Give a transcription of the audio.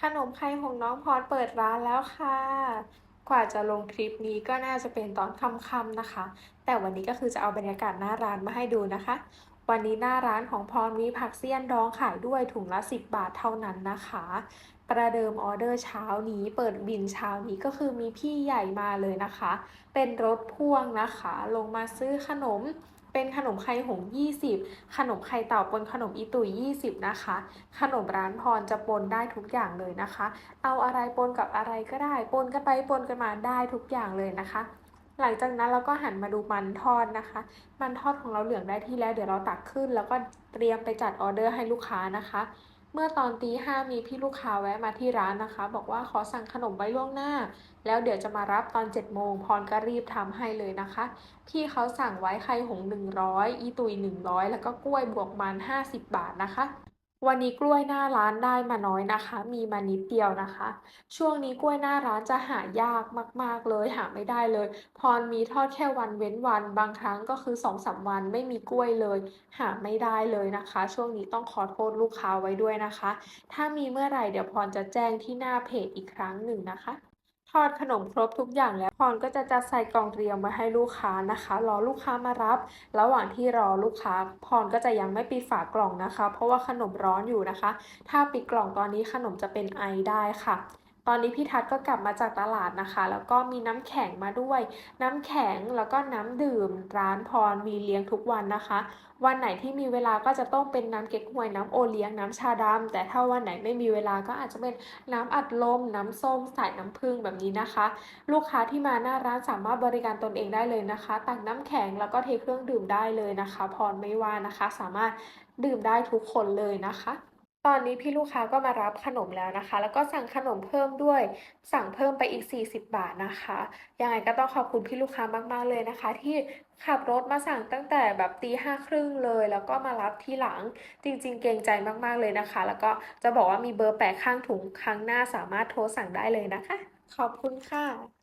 ขนมไข่ของน้องพรเปิดร้านแล้วค่ะ กว่าจะลงคลิปนี้ก็น่าจะเป็นตอนค่ำๆนะคะ แต่วันนี้ก็คือจะเอาบรรยากาศหน้าร้านมาให้ดูนะคะ วันนี้หน้าร้านของพรมีผักเสี้ยนดองขายด้วยถุงละ 10 บาทเท่านั้นนะคะ ประเดิมออเดอร์เช้านี้เปิดบินเช้านี้ก็คือมีพี่ใหญ่มาเลยนะคะ เป็นรถพ่วงนะคะ ลงมาซื้อขนม เป็นขนมไข่หงส์20 ขนมไข่เต่าปนขนมอีตุย20 นะคะ ขนมร้านพรจะปนได้ทุกอย่างเลยนะคะ เอาอะไรปนกับอะไรก็ได้ ปนกันไปปนกันมาได้ทุกอย่างเลยนะคะ หลังจากนั้นเราก็หันมาดูมันทอดนะคะ มันทอดของเราเหลืองได้ที่แล้ว เดี๋ยวเราตักขึ้น แล้วก็เตรียมไปจัดออเดอร์ให้ลูกค้านะคะ เมื่อตอนตีห้ามีพี่ลูกค้าแวะมาที่ร้านนะคะ บอกว่าขอสั่งขนมไว้ล่วงหน้า แล้วเดี๋ยวจะมารับตอน7จ็ดโมงพรก็รีบทำให้เลยนะคะ พี่เขาสั่งไว้ไข่หงส์100 อีตุย 100 แล้วก็กล้วยบวกมัน 50 บาทนะคะ วันนี้กล้วยหน้าร้านได้มาน้อยนะคะ มีมานิดเดียวนะคะ ช่วงนี้กล้วยหน้าร้านจะหายากมาก ๆ เลยหาไม่ได้เลย พรมีทอดแค่วันเว้นวันบางครั้งก็คือสองสาวันไม่มีกล้วยเลย หาไม่ได้เลยนะคะ ช่วงนี้ต้องขอโทษลูกค้าไว้ด้วยนะคะ ถ้ามีเมื่อไหร่เดี๋ยวพรจะแจ้งที่หน้าเพจอีกครั้งหนึ่งนะคะ ทอดขนมครบทุกอย่างแล้วพรก็จะจัดใส่กล่องเตรียมไว้ให้ลูกค้านะคะ รอลูกค้ามารับ ระหว่างที่รอลูกค้าพรก็จะยังไม่ปิดฝากล่องนะคะ เพราะว่าขนมร้อนอยู่นะคะ ถ้าปิดกล่องตอนนี้ขนมจะเป็นไอได้ค่ะ อนนี้พี่ทัศน์ก็กลับมาจากตลาดนะคะ แล้วก็มีน้ำแข็งมาด้วย น้ำแข็งแล้วก็น้ำดื่มร้านพรมีเลี้ยงทุกวันนะคะ วันไหนที่มีเวลาก็จะต้มเป็นน้ำเก๊กฮวยน้ำโอเลี้ยงน้ำชาดำแต่ถ้าวันไหนไม่มีเวลาก็อาจจะเป็นน้ำอัดลม น้ำส้มใสายน้ำผึ้งแบบนี้นะคะ ลูกค้าที่มาหน้าร้านสามารถบริการตนเองได้เลยนะคะ ตักน้ำแข็งแล้วก็เทเครื่องดื่มได้เลยนะคะ พรไม่ว่านะคะ สามารถดื่มได้ทุกคนเลยนะคะ ตอนนี้พี่ลูกค้าก็มารับขนมแล้วนะคะ แล้วก็สั่งขนมเพิ่มด้วย สั่งเพิ่มไปอีก 40 บาทนะคะ ยังไงก็ต้องขอบคุณพี่ลูกค้ามาก ๆ เลยนะคะ ที่ขับรถมาสั่งตั้งแต่แบบตีห้าครึ่งเลย แล้วก็มารับที่หลัง จริง ๆ เกรงใจมาก ๆ เลยนะคะ แล้วก็จะบอกว่ามีเบอร์แปะข้างถุงครั้งหน้าสามารถโทรสั่งได้เลยนะคะ ขอบคุณค่ะ